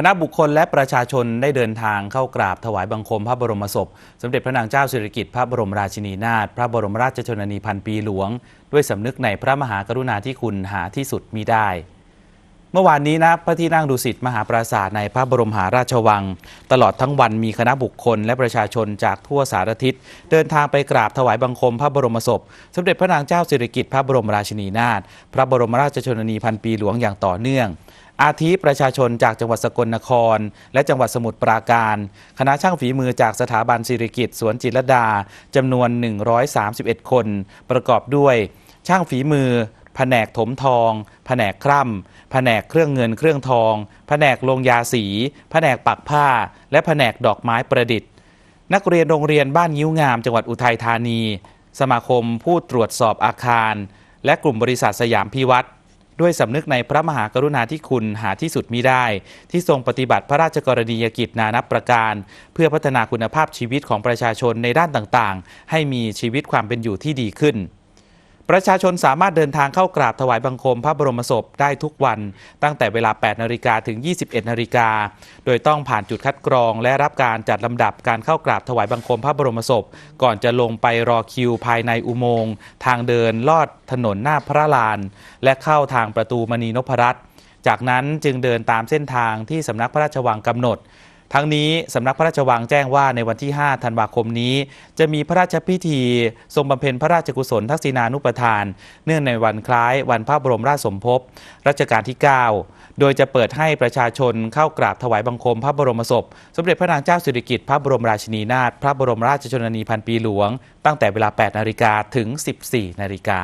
คณะบุคคลและประชาชนได้เดินทางเข้ากราบถวายบังคมพระบรมศพ สมเด็จพระนางเจ้าสิริกิติ์พระบรมราชินีนาถพระบรมราชชนนีพันปีหลวง ด้วยสำนึกในพระมหากรุณาธิคุณหาที่สุดมิได้ เมื่อวานนี้นะพระที่นั่งดุสิตมหาปราสาทในพระบรมหาราชวัง ตลอดทั้งวันมีคณะบุคคลและประชาชนจากทั่วสารทิศ เดินทางไปกราบถวายบังคมพระบรมศพ สมเด็จพระนางเจ้าสิริกิติ์พระบรมราชินีนาถพระบรมราชชนนีพันปีหลวงอย่างต่อเนื่อง อาทิประชาชนจากจังหวัดสกลนคร และจังหวัดสมุทรปราการ คณะช่างฝีมือจากสถาบันสิริกิติ์สวนจิตรดาจำนวน 131 คน ประกอบด้วยช่างฝีมือ ผนกถมทองแผนกคร่ำแผนกเครื่องเงินเครื่องทองแผนกลงยาสีแผนกปักผ้า และแผนกดอกไม้ประดิษฐ์ นักเรียนโรงเรียนบ้านยิ้วงามจังหวัดอุทัยธานี สมาคมผู้ตรวจสอบอาคาร และกลุ่มบริษัทสยามพิวัตรด้วยสำนึกในพระมหากรุณาธิคุณหาที่สุดมิได้ ที่ทรงปฏิบัติพระราชกรณียกิจนานับประการ เพื่อพัฒนาคุณภาพชีวิตของประชาชนในด้านต่างๆ ให้มีชีวิตความเป็นอยู่ที่ดีขึ้น ประชาชนสามารถเดินทางเข้ากราบถวายบังคมพระบรมศพได้ทุกวัน ตั้งแต่เวลา 8 นาฬิกาถึง 21 นาฬิกา โดยต้องผ่านจุดคัดกรอง และรับการจัดลำดับการเข้ากราบถวายบังคมพระบรมศพ ก่อนจะลงไปรอคิวภายในอุโมงค์ทางเดินลอดถนนหน้าพระลาน และเข้าทางประตูมณีนพรัตน์จากนั้นจึงเดินตามเส้นทางที่สำนักพระราชวังกำหนด ทั้งนี้สำนักพระราชวังแจ้งว่าในวันที่ 5 ธันวาคมนี้ จะมีพระราชพิธี ทรงบำเพ็ญพระราชกุศลทักษิณานุปทาน เนื่องในวันคล้ายวันพระบรมราชสมภพรัชกาลที่ 9 โดยจะเปิดให้ประชาชนเข้ากราบถวายบังคมพระบรมศพ สมเด็จพระนางเจ้าสิริกิติ์พระบรมราชินีนาถพระบรมราชชนนีพันปีหลวง ตั้งแต่เวลา 8 นาฬิกาถึง 14 นาฬิกา